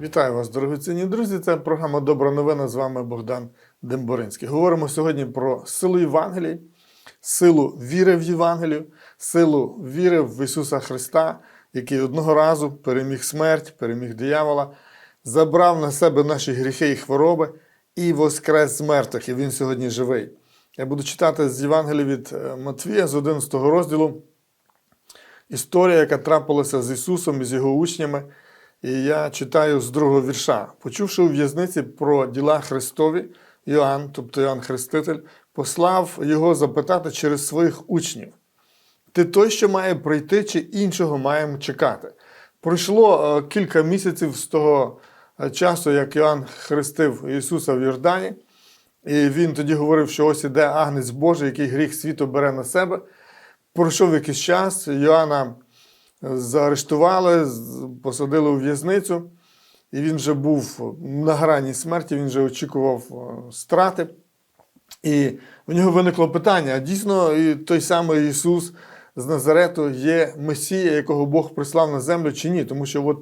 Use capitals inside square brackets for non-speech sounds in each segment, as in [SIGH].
Вітаю вас, дорогоцінні друзі. Це програма Добра новина. З вами Богдан Демборинський. Говоримо сьогодні про силу Євангелії, силу віри в Євангелію, силу віри в Ісуса Христа, який одного разу переміг смерть, переміг диявола, забрав на себе наші гріхи і хвороби і воскрес з мертвих. І Він сьогодні живий. Я буду читати з Євангелія від е, Матвія з 11 розділу. Історія, яка трапилася з Ісусом і з його учнями. І я читаю з другого вірша. Почувши у в'язниці про діла Христові, Йоанн, тобто Йоанн Хреститель, послав його запитати через своїх учнів: Ти той, що має прийти, чи іншого маємо чекати? Пройшло е, кілька місяців з того е, часу, як Йоанн хрестив Ісуса в Йордані, і він тоді говорив, що ось іде агнець Божий, який гріх світу бере на себе. Пройшов якийсь час, Йоанна заарештували, посадили у в'язницю, і він вже був на грані смерті, він вже очікував е, страти. І в нього виникло питання: а дійсно той самий Ісус з Назарету є Месія, якого Бог прислав на землю, чи ні? Тому що от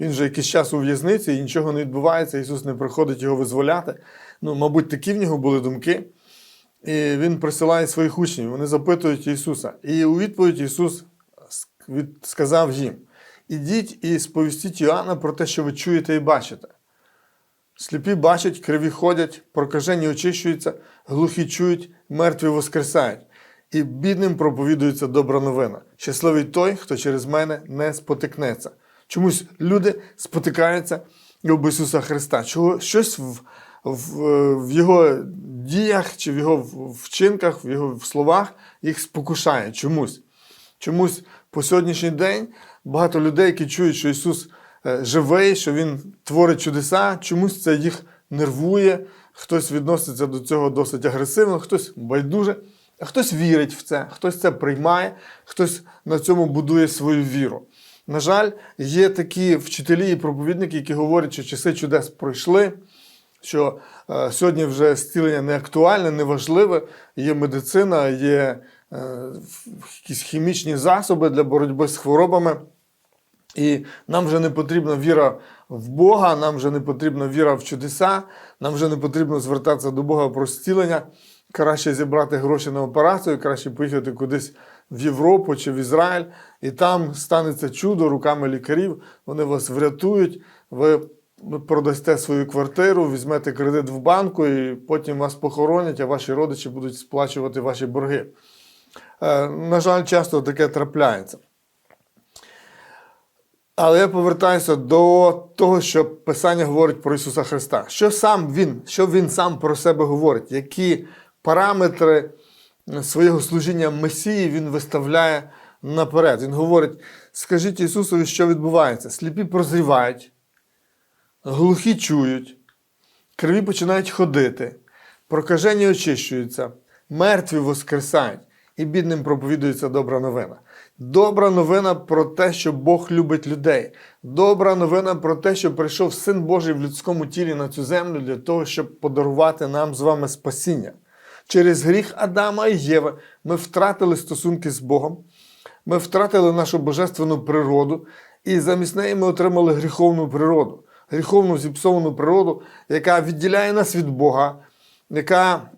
він вже якийсь час у в'язниці і нічого не відбувається, Ісус не приходить його визволяти. Ну, мабуть, такі в нього були думки. І він присилає своїх учнів, вони запитують Ісуса. І у відповідь Ісус від- сказав їм: Ідіть і сповістіть Іоанна про те, що ви чуєте і бачите. Сліпі бачать, криві ходять, прокажені очищуються, глухі чують, мертві воскресають. І бідним проповідується добра новина. Щасливий той, хто через мене не спотикнеться. Чомусь люди спотикаються об Ісуса Христа. Чого, щось в, в, в Його діях чи в Його вчинках, в Його словах їх спокушає чомусь. Чомусь по сьогоднішній день багато людей, які чують, що Ісус е, живий, що Він творить чудеса, чомусь це їх нервує, хтось відноситься до цього досить агресивно, хтось байдуже, а хтось вірить в це, хтось це приймає, хтось на цьому будує свою віру. На жаль, є такі вчителі і проповідники, які говорять, що часи чудес пройшли, що е, сьогодні вже зцілення не актуальне, не важливе. Є медицина, є якісь хімічні засоби для боротьби з хворобами. І нам вже не потрібна віра в Бога, нам вже не потрібна віра в чудеса, нам вже не потрібно звертатися до Бога про зцілення. Краще зібрати гроші на операцію, краще поїхати кудись в Європу чи в Ізраїль, і там станеться чудо руками лікарів. Вони вас врятують, ви продасте свою квартиру, візьмете кредит в банку, і потім вас похоронять, а ваші родичі будуть сплачувати ваші борги. Е, На жаль, часто таке трапляється. Але я повертаюся до того, що Писання говорить про Ісуса Христа. Що сам Він, що Він сам про себе говорить, які параметри свого служіння Месії Він виставляє наперед. Він говорить: скажіть Ісусові, що відбувається. Сліпі прозрівають, глухі чують, криві починають ходити, прокажені очищуються, мертві воскресають, і бідним проповідується добра новина. Добра новина про те, що Бог любить людей. Добра новина про те, що прийшов Син Божий в людському тілі на цю землю для того, щоб подарувати нам з вами спасіння. Через гріх Адама і Єви ми втратили стосунки з Богом, ми втратили нашу божественну природу, і замість неї ми отримали гріховну природу, гріховну зіпсовану природу, яка відділяє нас від Бога, яка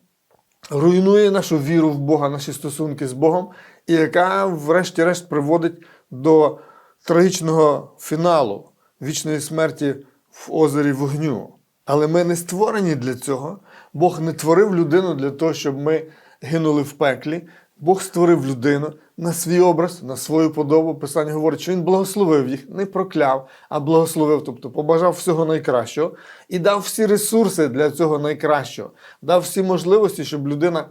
руйнує нашу віру в Бога, наші стосунки з Богом, і яка, врешті-решт, приводить до трагічного фіналу вічної смерті в озері вогню. Але ми не створені для цього. Бог не творив людину для того, щоб ми гинули в пеклі. Бог створив людину на свій образ, на свою подобу. Писання говорить, що він благословив їх, не прокляв, а благословив, тобто побажав всього найкращого і дав всі ресурси для цього найкращого, дав всі можливості, щоб людина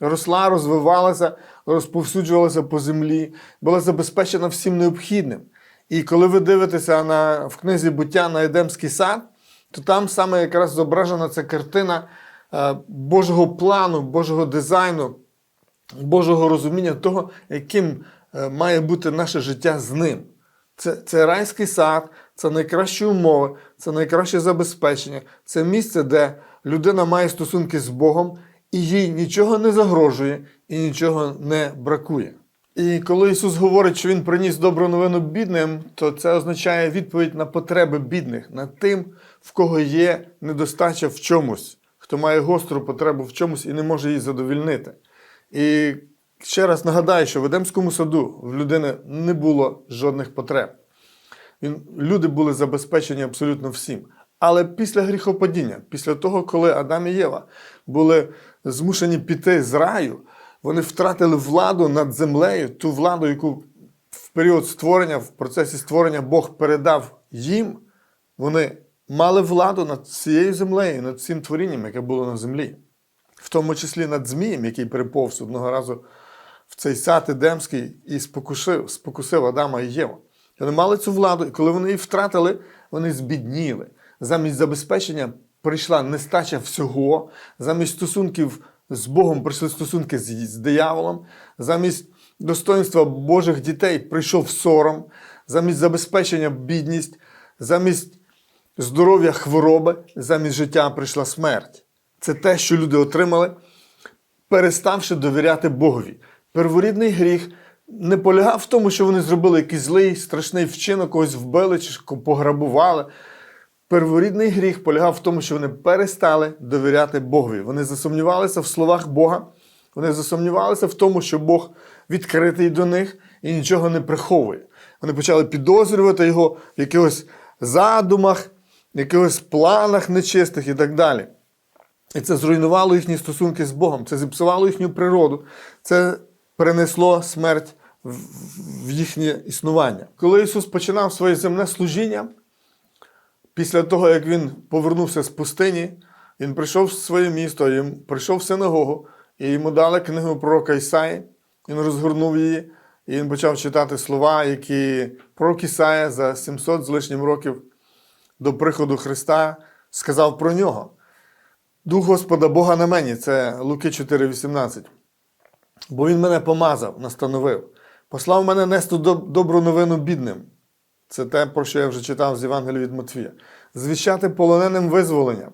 росла, розвивалася, розповсюджувалася по землі, була забезпечена всім необхідним. І коли ви дивитеся на, в книзі буття на Едемський сад, то там саме якраз зображена ця картина е, Божого плану, Божого дизайну, Божого розуміння того, яким е, має бути наше життя з ним. Це, це райський сад, це найкращі умови, це найкраще забезпечення, це місце, де людина має стосунки з Богом, і їй нічого не загрожує і нічого не бракує. І коли Ісус говорить, що Він приніс добру новину бідним, то це означає відповідь на потреби бідних, на тим, в кого є недостача в чомусь, хто має гостру потребу в чомусь і не може її задовільнити. І ще раз нагадаю, що в Едемському саду в людини не було жодних потреб. Люди були забезпечені абсолютно всім. Але після гріхопадіння, після того, коли Адам і Єва були змушені піти з раю, вони втратили владу над землею, ту владу, яку в період створення, в процесі створення Бог передав їм. Вони мали владу над цією землею, над всім творінням, яке було на землі, в тому числі над Змієм, який переповз одного разу в цей сад Едемський і спокусив, спокусив Адама і Єву. Вони мали цю владу, і коли вони її втратили, вони збідніли. Замість забезпечення прийшла нестача всього, замість стосунків з Богом прийшли стосунки з, з дияволом, замість достоинства Божих дітей прийшов сором, замість забезпечення бідність, замість здоров'я хвороби, замість життя прийшла смерть. Це те, що люди отримали, переставши довіряти Богові. Перворідний гріх не полягав в тому, що вони зробили якийсь злий, страшний вчинок, когось вбили чи пограбували. Перворідний гріх полягав в тому, що вони перестали довіряти Богові. Вони засумнівалися в словах Бога, вони засумнівалися в тому, що Бог відкритий до них і нічого не приховує. Вони почали підозрювати його в якихось задумах, якихось планах нечистих і так далі. І це зруйнувало їхні стосунки з Богом, це зіпсувало їхню природу, це принесло смерть в їхнє існування. Коли Ісус починав своє земне служіння, після того, як Він повернувся з пустині, Він прийшов в своє місто, він прийшов в синагогу, і йому дали книгу пророка Ісаї, він розгорнув її, і він почав читати слова, які пророк Ісая за 700 з лишнім років до приходу Христа сказав про нього. Дух Господа Бога на мені, це Луки 4,18. Бо Він мене помазав, настановив, послав мене нести добру новину бідним. Це те, про що я вже читав з Євангелія від Матвія. Звіщати полоненим визволення,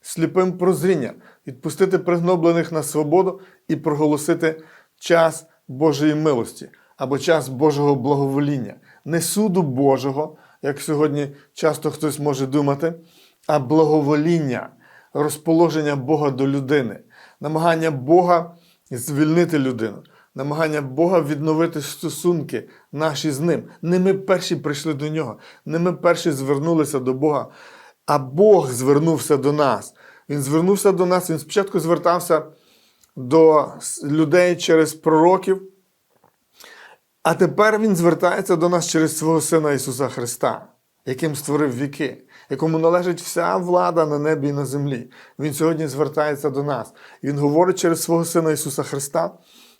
сліпим прозріння, відпустити пригноблених на свободу і проголосити час Божої милості або час Божого благовоління. Не суду Божого, як сьогодні часто хтось може думати, а благовоління, розположення Бога до людини, намагання Бога звільнити людину, намагання Бога відновити стосунки наші з ним. Не ми перші прийшли до нього, не ми перші звернулися до Бога, а Бог звернувся до нас. Він звернувся до нас, він спочатку звертався до людей через пророків, а тепер Він звертається до нас через свого Сина Ісуса Христа, яким створив віки, якому належить вся влада на небі і на землі. Він сьогодні звертається до нас. Він говорить через свого Сина Ісуса Христа,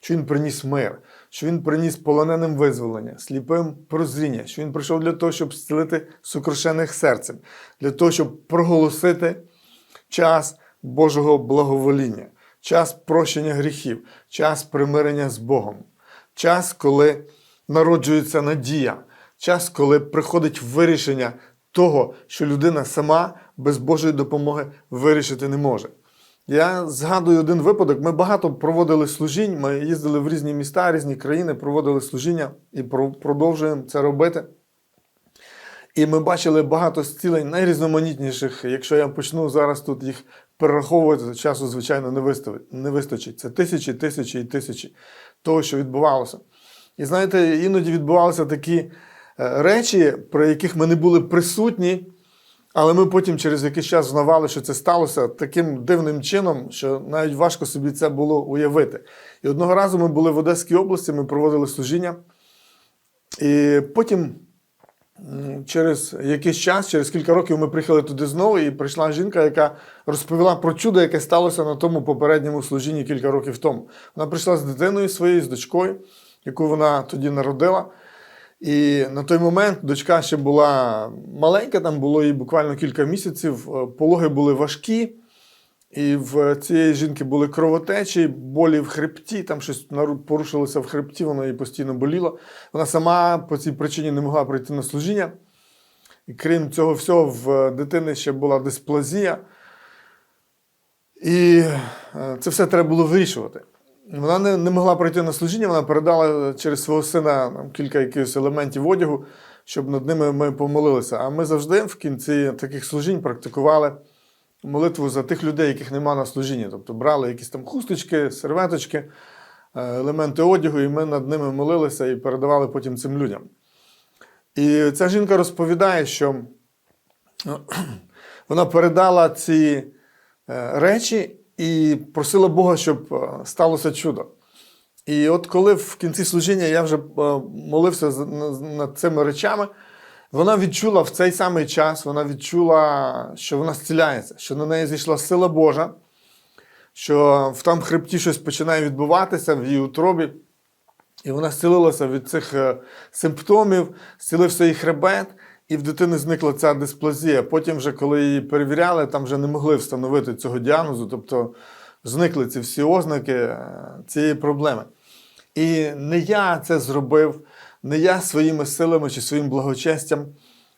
що Він приніс мир, що Він приніс полоненим визволення, сліпим прозріння, що Він прийшов для того, щоб зцілити сокрушених серцем, для того, щоб проголосити час Божого благовоління, час прощення гріхів, час примирення з Богом, час, коли народжується надія, час, коли приходить вирішення того, що людина сама без Божої допомоги вирішити не може. Я згадую один випадок. Ми багато проводили служінь, ми їздили в різні міста, різні країни, проводили служіння і продовжуємо це робити. І ми бачили багато зцілень найрізноманітніших. Якщо я почну зараз тут їх перераховувати, то часу, звичайно, не вистачить. Це тисячі, тисячі і тисячі того, що відбувалося. І знаєте, іноді відбувалися такі речі, про яких ми не були присутні, але ми потім через якийсь час знавали, що це сталося таким дивним чином, що навіть важко собі це було уявити. І одного разу ми були в Одеській області, ми проводили служіння, і потім. Через якийсь час, через кілька років ми приїхали туди знову, і прийшла жінка, яка розповіла про чудо, яке сталося на тому попередньому служінні кілька років тому. Вона прийшла з дитиною своєю, з дочкою, яку вона тоді народила. І на той момент дочка ще була маленька, там було їй буквально кілька місяців, е, пологи були важкі. І в цієї жінки були кровотечі, болі в хребті, там щось порушилося в хребті, воно їй постійно боліло. Вона сама по цій причині не могла прийти на служіння. І крім цього всього, в дитини ще була дисплазія. І е, це все треба було вирішувати. Вона не, не могла пройти на служіння, вона передала через свого сина нам, кілька якихось елементів одягу, щоб над ними ми помолилися. А ми завжди в кінці таких служінь практикували молитву за тих людей, яких нема на служінні. Тобто брали якісь там хусточки, серветочки, е, елементи одягу, і ми над ними молилися і передавали потім цим людям. І ця жінка розповідає, що [CLEARS THROAT] вона передала ці е, речі і просила Бога, щоб е, сталося чудо. І от коли в кінці служіння я вже е, молився над цими речами, вона відчула в цей самий час, вона відчула, що вона зціляється, що на неї зійшла сила Божа, що в там хребті щось починає відбуватися в її утробі. І вона зцілилася від цих е, симптомів, зцілився її хребет, і в дитини зникла ця дисплазія. Потім, вже, коли її перевіряли, там вже не могли встановити цього діагнозу, тобто зникли ці всі ознаки е, цієї проблеми. І не я це зробив, не я своїми силами чи своїм благочестям,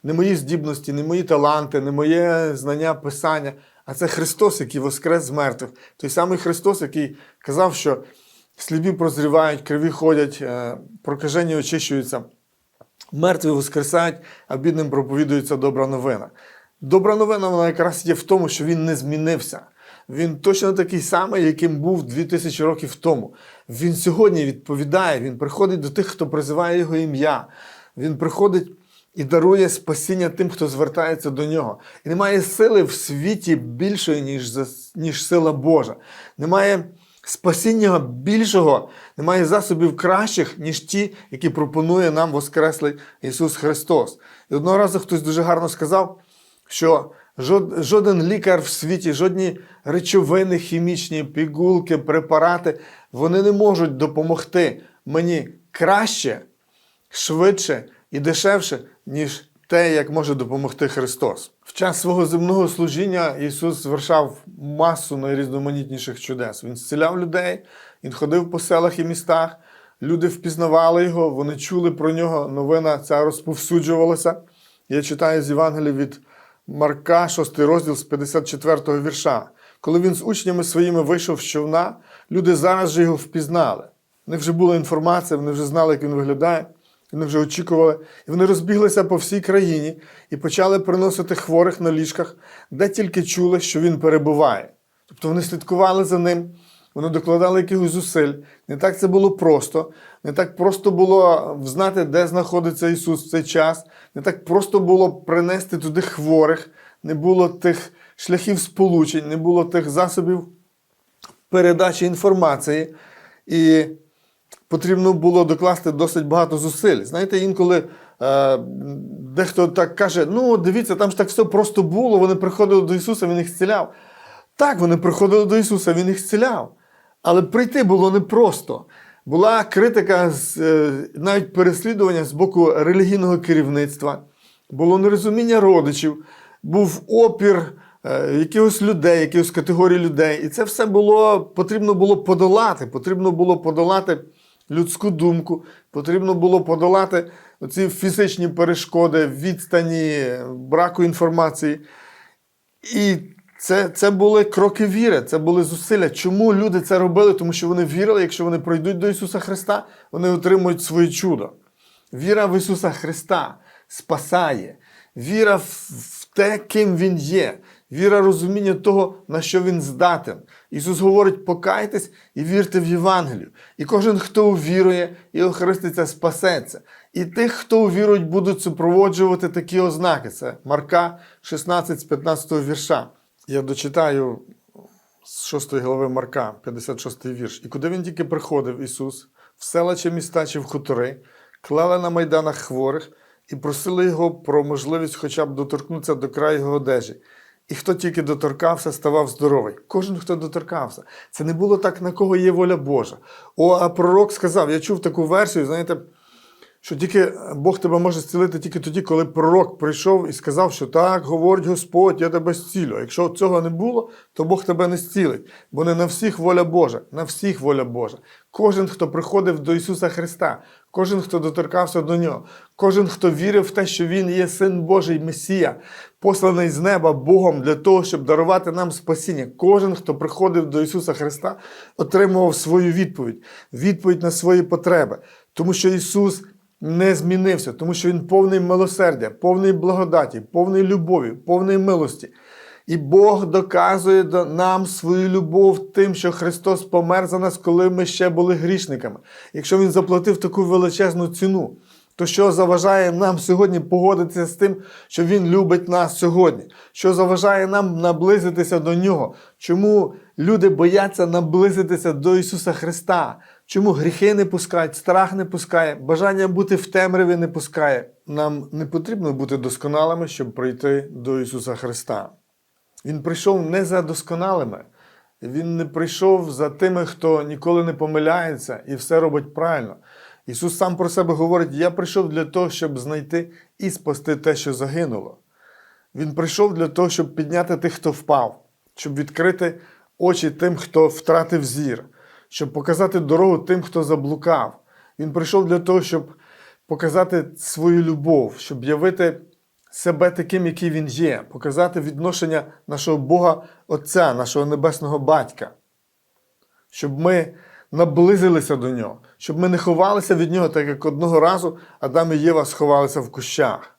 не мої здібності, не мої таланти, не моє знання писання, а це Христос, який воскрес з мертвих. Той самий Христос, який казав, що сліпі прозрівають, криві ходять, е, прокажені очищуються, мертві воскресають, а бідним проповідується добра новина. Добра новина вона якраз є в тому, що він не змінився. Він точно такий самий, яким був 2000 років тому. Він сьогодні відповідає, він приходить до тих, хто призиває його ім'я. Він приходить і дарує спасіння тим, хто звертається до нього. І немає сили в світі більшої, ніж, ніж сила Божа. Немає спасіння більшого, немає засобів кращих, ніж ті, які пропонує нам Воскреслий Ісус Христос. І одного разу хтось дуже гарно сказав, що жоден лікар в світі, жодні речовини хімічні, пігулки, препарати, вони не можуть допомогти мені краще, швидше і дешевше, ніж те, як може допомогти Христос. В час свого земного служіння Ісус звершав масу найрізноманітніших чудес. Він зціляв людей, Він ходив по селах і містах, люди впізнавали його, вони чули про нього, новина ця розповсюджувалася. Я читаю з Євангелія від Марка, 6 розділ з 54 вірша. Коли він з учнями своїми вийшов з човна, люди зараз же його впізнали. В них вже була інформація, вони вже знали, як він виглядає, вони вже очікували. І вони розбіглися по всій країні і почали приносити хворих на ліжках, де тільки чули, що він перебуває. Тобто вони слідкували за ним, вони докладали якихось зусиль. Не так це було просто, не так просто було знати, де знаходиться Ісус в цей час, не так просто було принести туди хворих, не було тих шляхів сполучень, не було тих засобів передачі інформації. І потрібно було докласти досить багато зусиль. Знаєте, інколи е, дехто так каже: ну, дивіться, там ж так все просто було, вони приходили до Ісуса, Він їх зціляв. Так, вони приходили до Ісуса, Він їх зціляв. Але прийти було непросто. Була критика, е, навіть переслідування з боку релігійного керівництва, було нерозуміння родичів, був опір е, якихось людей, якихось категорій людей. І це все було потрібно було подолати. Потрібно було подолати людську думку, потрібно було подолати ці фізичні перешкоди, відстані, браку інформації. І це, це були кроки віри, це були зусилля. Чому люди це робили? Тому що вони вірили, якщо вони пройдуть до Ісуса Христа, вони отримують своє чудо. Віра в Ісуса Христа спасає. Віра в те, ким Він є. Віра розуміння того, на що він здатен. Ісус говорить: покайтесь і вірте в Євангелію. І кожен, хто увірує і охреститься, спасеться. І тих, хто увірують, будуть супроводжувати такі ознаки. Це Марка 16 з 15 вірша. Я дочитаю з 6 глави Марка, 56 вірш. І куди він тільки приходив, Ісус, в села чи міста чи в хутори, клали на майданах хворих і просили його про можливість хоча б доторкнутися до краю його одежі. І хто тільки доторкався, ставав здоровий. Кожен, хто доторкався. Це не було так, на кого є воля Божа. О, а пророк сказав: я чув таку версію, знаєте, що тільки Бог тебе може зцілити тільки тоді, коли пророк прийшов і сказав, що так, говорить Господь, я тебе зцілю. Якщо цього не було, то Бог тебе не зцілить. Бо не на всіх воля Божа, на всіх воля Божа. Кожен, хто приходив до Ісуса Христа, кожен, хто доторкався до Нього, кожен, хто вірив в те, що Він є Син Божий Месія, посланий з неба Богом для того, щоб дарувати нам спасіння. Кожен, хто приходив до Ісуса Христа, отримував свою відповідь, відповідь на свої потреби. Тому що Ісус не змінився, тому що Він повний милосердя, повний благодаті, повний любові, повний милості. І Бог доказує нам свою любов тим, що Христос помер за нас, коли ми ще були грішниками. Якщо Він заплатив таку величезну ціну, то що заважає нам сьогодні погодитися з тим, що Він любить нас сьогодні? Що заважає нам наблизитися до Нього? Чому люди бояться наблизитися до Ісуса Христа? Чому гріхи не пускають, страх не пускає, бажання бути в темряві не пускає? Нам не потрібно бути досконалими, щоб прийти до Ісуса Христа. Він прийшов не за досконалими. Він не прийшов за тими, хто ніколи не помиляється і все робить правильно. Ісус сам про себе говорить: Я прийшов для того, щоб знайти і спасти те, що загинуло. Він прийшов для того, щоб підняти тих, хто впав, щоб відкрити очі тим, хто втратив зір, щоб показати дорогу тим, хто заблукав. Він прийшов для того, щоб показати свою любов, щоб явити себе таким, який він є, показати відношення нашого Бога Отця, нашого Небесного Батька, щоб ми наблизилися до нього, щоб ми не ховалися від нього, так як одного разу Адам і Єва сховалися в кущах.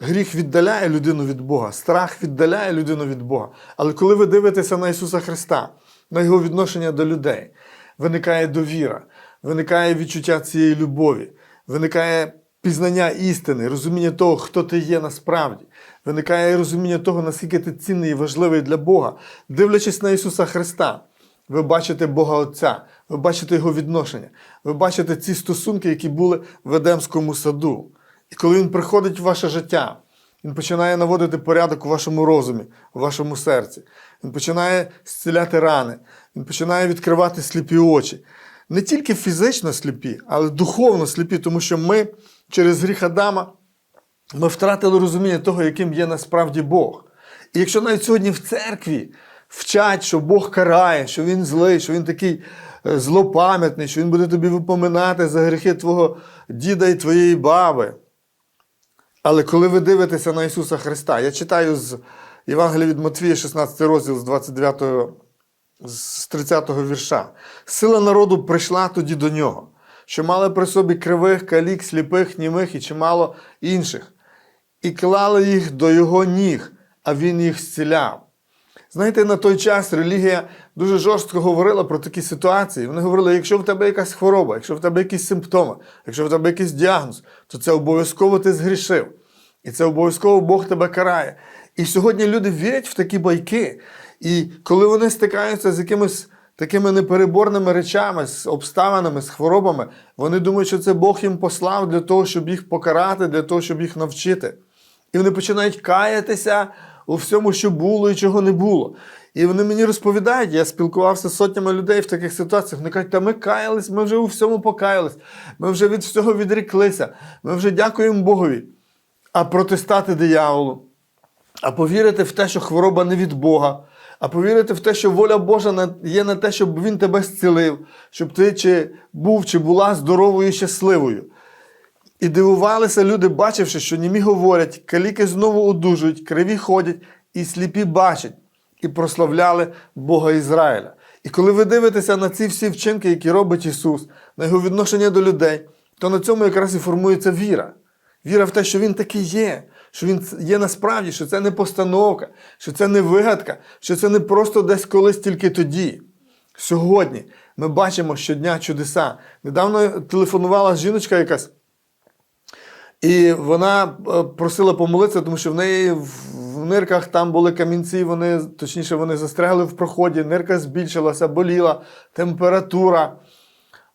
Гріх віддаляє людину від Бога, страх віддаляє людину від Бога. Але коли ви дивитеся на Ісуса Христа, на Його відношення до людей, виникає довіра, виникає відчуття цієї любові, виникає пізнання істини, розуміння того, хто ти є насправді, виникає розуміння того, наскільки ти цінний і важливий для Бога. Дивлячись на Ісуса Христа, ви бачите Бога Отця, ви бачите Його відношення, ви бачите ці стосунки, які були в Едемському саду. І коли Він приходить в ваше життя, Він починає наводити порядок у вашому розумі, у вашому серці. Він починає зціляти рани, він починає відкривати сліпі очі. Не тільки фізично сліпі, але духовно сліпі, тому що ми через гріх Адама ми втратили розуміння того, яким є насправді Бог. І якщо навіть сьогодні в церкві вчать, що Бог карає, що Він злий, що Він такий злопам'ятний, що Він буде тобі випоминати за гріхи твого діда і твоєї баби. Але коли ви дивитеся на Ісуса Христа, я читаю з Євангелія від Матвія, 16 розділ з 29 з 30 вірша. Сила народу прийшла тоді до нього, що мали при собі кривих, калік, сліпих, німих і чимало інших, і клали їх до його ніг, а він їх зціляв. Знаєте, на той час релігія дуже жорстко говорила про такі ситуації. Вони говорили, якщо в тебе якась хвороба, якщо в тебе якісь симптоми, якщо в тебе якийсь діагноз, то це обов'язково ти згрішив. І це обов'язково Бог тебе карає. І сьогодні люди вірять в такі байки. І коли вони стикаються з якимись такими непереборними речами, з обставинами, з хворобами, вони думають, що це Бог їм послав для того, щоб їх покарати, для того, щоб їх навчити. І вони починають каятися у всьому, що було і чого не було. І вони мені розповідають, я спілкувався з сотнями людей в таких ситуаціях. Вони кажуть, та ми каялись, ми вже у всьому покаялись, ми вже від всього відріклися, ми вже дякуємо Богові. А протистати дияволу, а повірити в те, що хвороба не від Бога, а повірити в те, що воля Божа є на те, щоб Він тебе зцілив, щоб ти чи був, чи була здоровою і щасливою. І дивувалися люди, бачивши, що німі говорять, каліки знову одужують, криві ходять, і сліпі бачать, і прославляли Бога Ізраїля. І коли ви дивитеся на ці всі вчинки, які робить Ісус, на його відношення до людей, то на цьому якраз і формується віра. Віра в те, що Він такий є, що Він є насправді, що це не постановка, що це не вигадка, що це не просто десь колись тільки тоді. Сьогодні ми бачимо щодня чудеса. Недавно телефонувала жіночка якась. І вона е, просила помолитися, тому що в неї в нирках там були камінці, вони, точніше, вони застрягли в проході, нирка збільшилася, боліла, температура.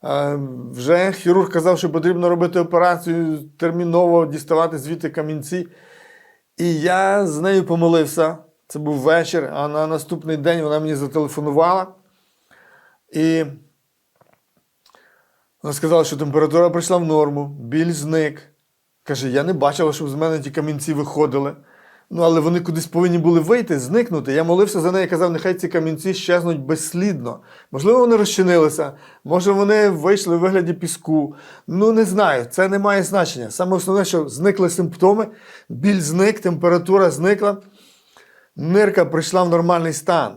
Е, Вже хірург казав, що потрібно робити операцію, терміново діставати звідти камінці. І я з нею помолився. Це був вечір, а на наступний день вона мені зателефонувала. І Вона сказала, що температура прийшла в норму, біль зник. Каже, я не бачила, щоб з мене ті камінці виходили. Ну, але вони кудись повинні були вийти, зникнути. Я молився за неї казав, нехай ці камінці щезнуть безслідно. Можливо, вони розчинилися, може, вони вийшли в вигляді піску. Ну, не знаю, це не має значення. Саме основне, що зникли симптоми, біль зник, температура зникла, нирка прийшла в нормальний стан.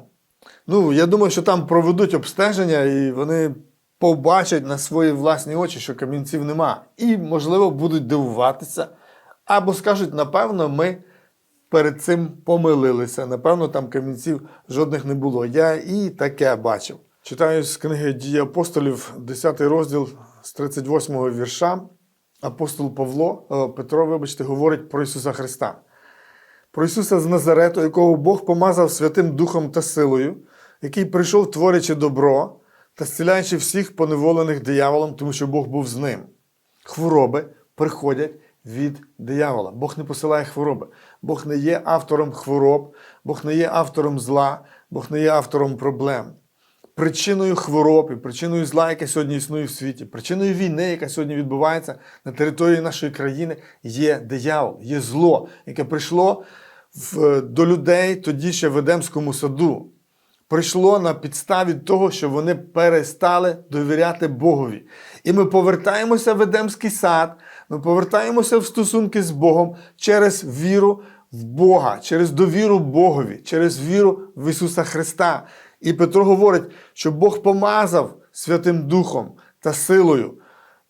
Ну, я думаю, що там проведуть обстеження і вони побачать на свої власні очі, що камінців нема. І, можливо, будуть дивуватися. Або скажуть, напевно, ми перед цим помилилися. Напевно, там камінців жодних не було. Я і таке бачив. Читаю з книги Дії апостолів, 10 розділ з 38 вірша. Апостол Павло, е, Петро, вибачте, говорить про Ісуса Христа. Про Ісуса з Назарету, якого Бог помазав Святим Духом та силою, який прийшов, творячи добро та зціляючи всіх поневолених дияволом, тому що Бог був з ним. Хвороби приходять від диявола. Бог не посилає хвороби. Бог не є автором хвороб, Бог не є автором зла, Бог не є автором проблем. Причиною хвороб і причиною зла, яке сьогодні існує в світі, причиною війни, яка сьогодні відбувається на території нашої країни, є диявол, є зло, яке прийшло в, до людей тоді ще в Едемському саду. Прийшло на підставі того, що вони перестали довіряти Богові. І ми повертаємося в Едемський сад, ми повертаємося в стосунки з Богом через віру в Бога, через довіру Богові, через віру в Ісуса Христа. І Петро говорить, що Бог помазав Святим Духом та силою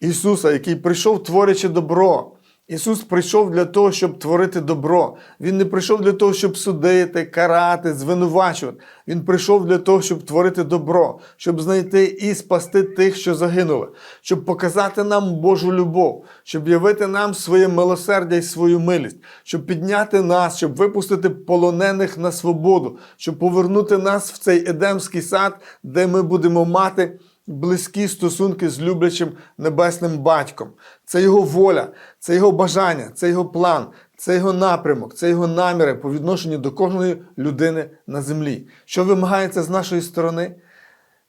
Ісуса, який прийшов творячи добро. Ісус прийшов для того, щоб творити добро. Він не прийшов для того, щоб судити, карати, звинувачувати. Він прийшов для того, щоб творити добро, щоб знайти і спасти тих, що загинули, щоб показати нам Божу любов, щоб явити нам своє милосердя і свою милість, щоб підняти нас, щоб випустити полонених на свободу, щоб повернути нас в цей едемський сад, де ми будемо мати близькі стосунки з люблячим небесним батьком. Це його воля, це його бажання, це його план, це його напрямок, це його наміри по відношенню до кожної людини на землі. Що вимагається з нашої сторони?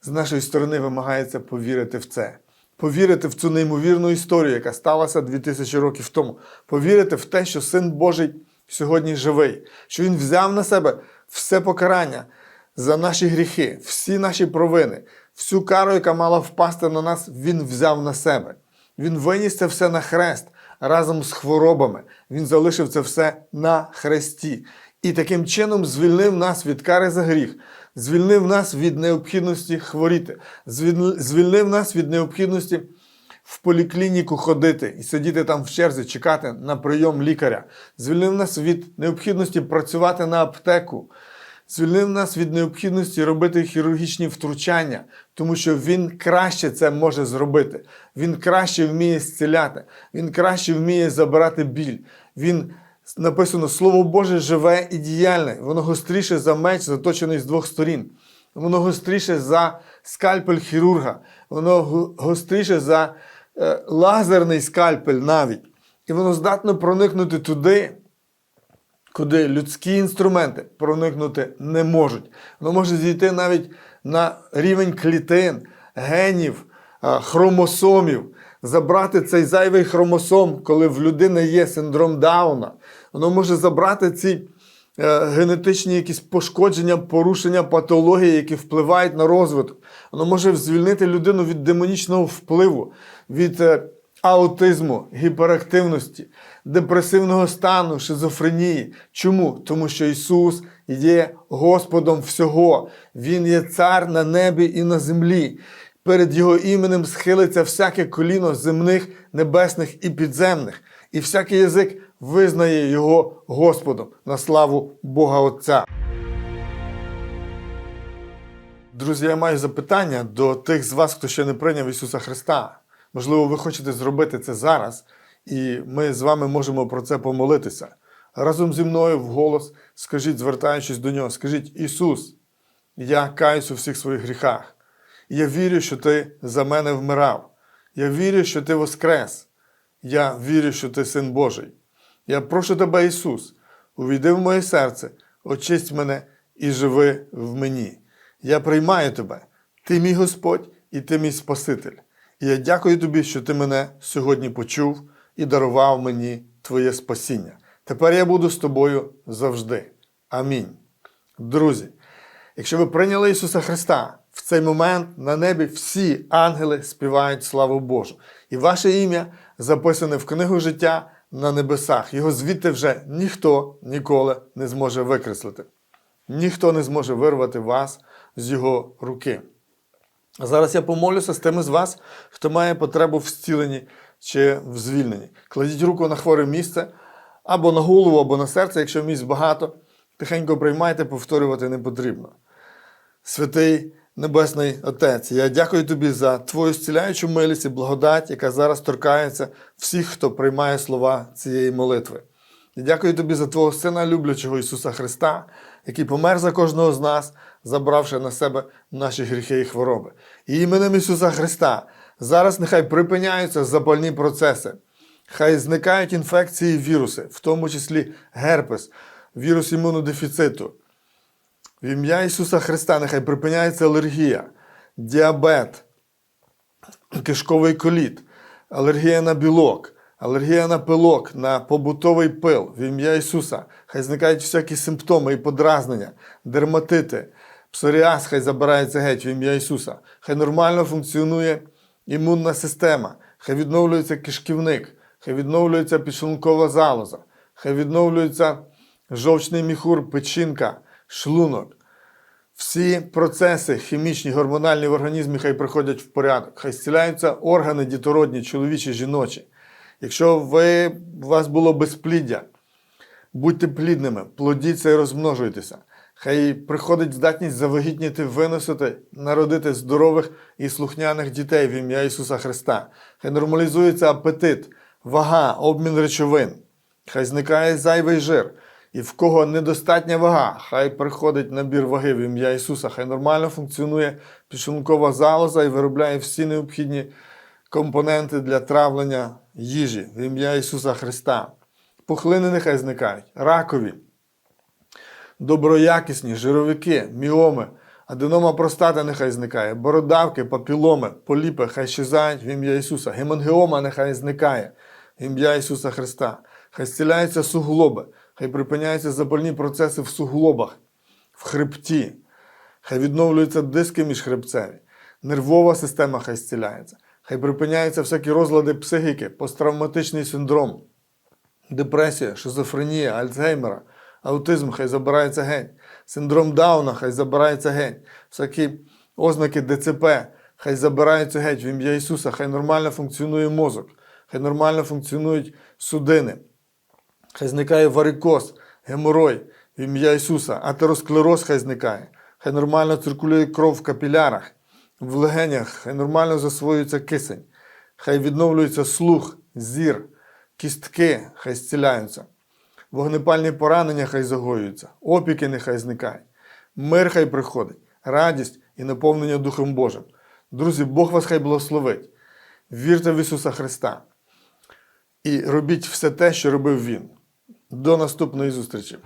З нашої сторони вимагається повірити в це. Повірити в цю неймовірну історію, яка сталася 2000 років тому. Повірити в те, що Син Божий сьогодні живий, що Він взяв на себе все покарання за наші гріхи, всі наші провини, всю кару, яка мала впасти на нас, Він взяв на себе. Він виніс це все на хрест разом з хворобами. Він залишив це все на хресті. І таким чином звільнив нас від кари за гріх, звільнив нас від необхідності хворіти, звільнив нас від необхідності в поліклініку ходити і сидіти там в черзі, чекати на прийом лікаря, звільнив нас від необхідності працювати на аптеку, звільнив нас від необхідності робити хірургічні втручання, тому що він краще це може зробити. Він краще вміє зціляти, він краще вміє забирати біль. Він написано: Слово Боже живе і діяльне, воно гостріше за меч, заточений з двох сторін. Воно гостріше за скальпель хірурга, воно гостріше за е, лазерний скальпель навіть. І воно здатно проникнути туди, куди людські інструменти проникнути не можуть. Воно може зійти навіть на рівень клітин, генів, хромосомів, забрати цей зайвий хромосом, коли в людини є синдром Дауна. Воно може забрати ці е, генетичні якісь пошкодження, порушення патології, які впливають на розвиток. Воно може звільнити людину від демонічного впливу, від е, аутизму, гіперактивності, депресивного стану, шизофренії. Чому? Тому що Ісус є Господом всього. Він є цар на небі і на землі. Перед Його іменем схилиться всяке коліно земних, небесних і підземних, і всякий язик визнає Його Господом на славу Бога Отця. Друзі, я маю запитання до тих з вас, хто ще не прийняв Ісуса Христа. Можливо, ви хочете зробити це зараз, і ми з вами можемо про це помолитися. Разом зі мною вголос скажіть, звертаючись до нього, скажіть: Ісус, я каюсь у всіх своїх гріхах. Я вірю, що Ти за мене вмирав. Я вірю, що Ти воскрес. Я вірю, що Ти син Божий. Я прошу тебе, Ісус, увійди в моє серце, очисть мене і живи в мені. Я приймаю тебе. Ти мій Господь і ти мій Спаситель. І я дякую тобі, що ти мене сьогодні почув і дарував мені твоє спасіння. Тепер я буду з тобою завжди. Амінь. Друзі, якщо ви прийняли Ісуса Христа, в цей момент на небі всі ангели співають славу Божу. І ваше ім'я записане в книгу життя на небесах. Його звідти вже ніхто ніколи не зможе викреслити. Ніхто не зможе вирвати вас з його руки. А зараз я помолюся з тими з вас, хто має потребу в зціленні чи в звільненні. Кладіть руку на хворе місце або на голову, або на серце, якщо місць багато. Тихенько приймайте, повторювати не потрібно. Святий Небесний Отець, я дякую тобі за твою зціляючу милість і благодать, яка зараз торкається всіх, хто приймає слова цієї молитви. Я дякую тобі за твого Сина, люблячого Ісуса Христа, який помер за кожного з нас, забравши на себе наші гріхи і хвороби. І іменем Ісуса Христа зараз нехай припиняються запальні процеси, хай зникають інфекції і віруси, в тому числі герпес, вірус імунодефіциту. В ім'я Ісуса Христа нехай припиняється алергія, діабет, кишковий коліт, алергія на білок, алергія на пилок, на побутовий пил. В ім'я Ісуса. Хай зникають всякі симптоми і подразнення, дерматити, псоріаз хай забирається геть в ім'я Ісуса. Хай нормально функціонує імунна система, хай відновлюється кишківник, хай відновлюється підшлункова залоза, хай відновлюється жовчний міхур, печінка, шлунок. Всі процеси хімічні, гормональні в організмі хай приходять в порядок, хай зціляються органи дітородні, чоловічі, жіночі. Якщо ви, у вас було безпліддя, будьте плідними, плодіться і розмножуйтеся. Хай приходить здатність завагітніти, виносити, народити здорових і слухняних дітей в ім'я Ісуса Христа. Хай нормалізується апетит, вага, обмін речовин. Хай зникає зайвий жир. І в кого недостатня вага, хай приходить набір ваги в ім'я Ісуса, хай нормально функціонує підшлункова залоза і виробляє всі необхідні компоненти для травлення їжі в ім'я Ісуса Христа. Пухлини нехай зникають, ракові, доброякісні, жировики, міоми, аденома простата нехай зникає, бородавки, папіломи, поліпи хай щезають в ім'я Ісуса, гемангіома нехай зникає в ім'я Ісуса Христа. Хай зціляються суглоби, хай припиняються запальні процеси в суглобах, в хребті, хай відновлюються диски міжхребцеві, нервова система хай зціляється, хай припиняються всякі розлади психіки, посттравматичний синдром, депресія, шизофренія, Альцгеймера, аутизм хай забирається геть, синдром Дауна хай забирається геть, всякі ознаки ДЦП хай забираються геть в ім'я Ісуса, хай нормально функціонує мозок, хай нормально функціонують судини. Хай зникає варикоз, геморой в ім'я Ісуса, атеросклероз хай зникає, хай нормально циркулює кров в капілярах, в легенях, хай нормально засвоюється кисень, хай відновлюється слух, зір, кістки хай зціляються, вогнепальні поранення хай загоюються, опіки нехай зникають, мир хай приходить, радість і наповнення Духом Божим. Друзі, Бог вас хай благословить. Вірте в Ісуса Христа і робіть все те, що робив Він. До наступної зустрічі!